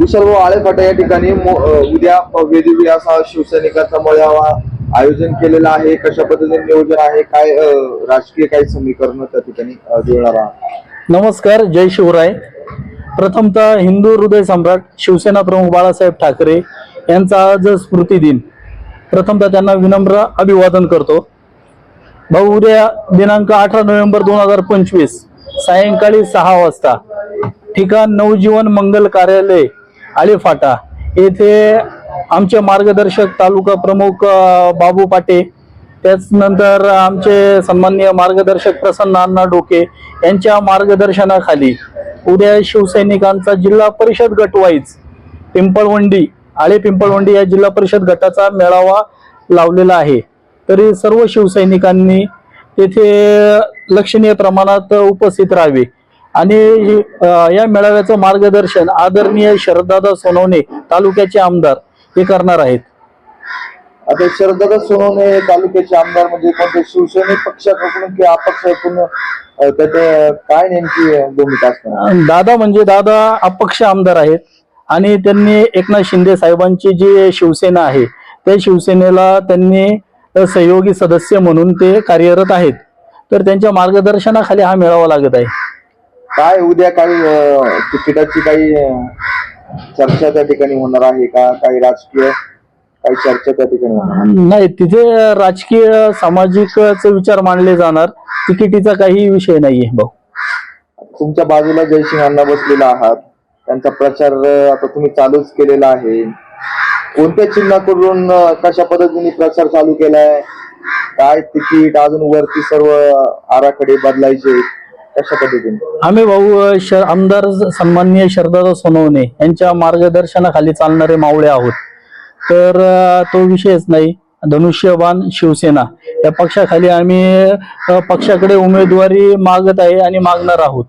विसर्ग आळेफाटा या ठिकाणी उद्या वेदी दिव्य असा शिवसैनिकांचा मेळावा आयोजन केलेला आहे. कशा पद्धतीने नियोजन आहे? काय राजकीय काही समीकरण त्या ठिकाणी जुळणार नमस्कार जय शिवराय. प्रथमतः हिंदू हृदय सम्राट शिवसेना प्रमुख बाळासाहेब ठाकरे यांचा आज स्मृती दिन. प्रथमतः त्यांना विनम्र अभिवादन करतो. भाऊ उद्या दिनांक अठरा नोव्हेंबर दोन हजार पंचवीस सायंकाळी सहा वाजता ठिकाण नवजीवन मंगल कार्यालय आळेफाटा. येथे आमचे मार्गदर्शक तालुका प्रमुख बाबू पाटे त्याचनंतर आमचे सन्माननीय मार्गदर्शक प्रसन्न अण्णा डोके यांच्या मार्गदर्शनाखाली उद्या शिवसैनिकांचा जिल्हा परिषद गट वाईज पिंपळवंडी आळे पिंपळवंडी या जिल्हा परिषद गटाचा मेळावा लावलेला आहे. तरी सर्व शिवसैनिकांनी तेथे लक्षणीय प्रमाणात उपस्थित राहावे. आणि या मेळाव्याचं मार्गदर्शन आदरणीय शरददादा सोनवणे तालुक्याचे आमदार हे करणार आहेत. आता शरददादा सोनवणे तालुक्याचे आमदार म्हणजे कोणते शिवसैनिक पक्षाकडून किंवा अपक्षाकडून अ, त्यात काय नेमकी भूमिका असणार? दादा म्हणजे दादा अपक्ष आमदार आहेत आणि त्यांनी एकनाथ शिंदे साहेबांची जी शिवसेना आहे त्या शिवसेनेला त्यांनी सहयोगी सदस्य म्हणून ते कार्यरत आहेत. तर त्यांच्या मार्गदर्शनाखाली हा मेळावा लागत आहे. काय उद्या काही अ, तिकिटाची काही अ, चर्चा त्या ठिकाणी होणार आहे का? काही राजकीय काही चर्चा त्या ठिकाणी होणार? नाही तिथे राजकीय सामाजिक विचार मांडले जाणार. तिकिटीचा काही विषय नाहीये भाऊ. तुमच्या बाजूला जयसिंग अण्णा बसलेला आहात. त्यांचा प्रचार अ, आता तुम्ही चालूच केलेला आहे. कोणत्या चिन्हाकडून अ, कशा पद्धतीने प्रचार चालू केलाय? काय तिकीट अजून वरती सर्व आराखडे बदलायचे कशा पद्धतीने आम्ही भाऊ श आमदार सन्माननीय शरदादा सोनवणे यांच्या मार्गदर्शनाखाली चालणारे मावळे आहोत. तर तो विषयच नाही. धनुष्यबाण शिवसेना. या पक्षाखाली आम्ही पक्षाकडे उमेदवारी मागत आहे आणि मागणार आहोत.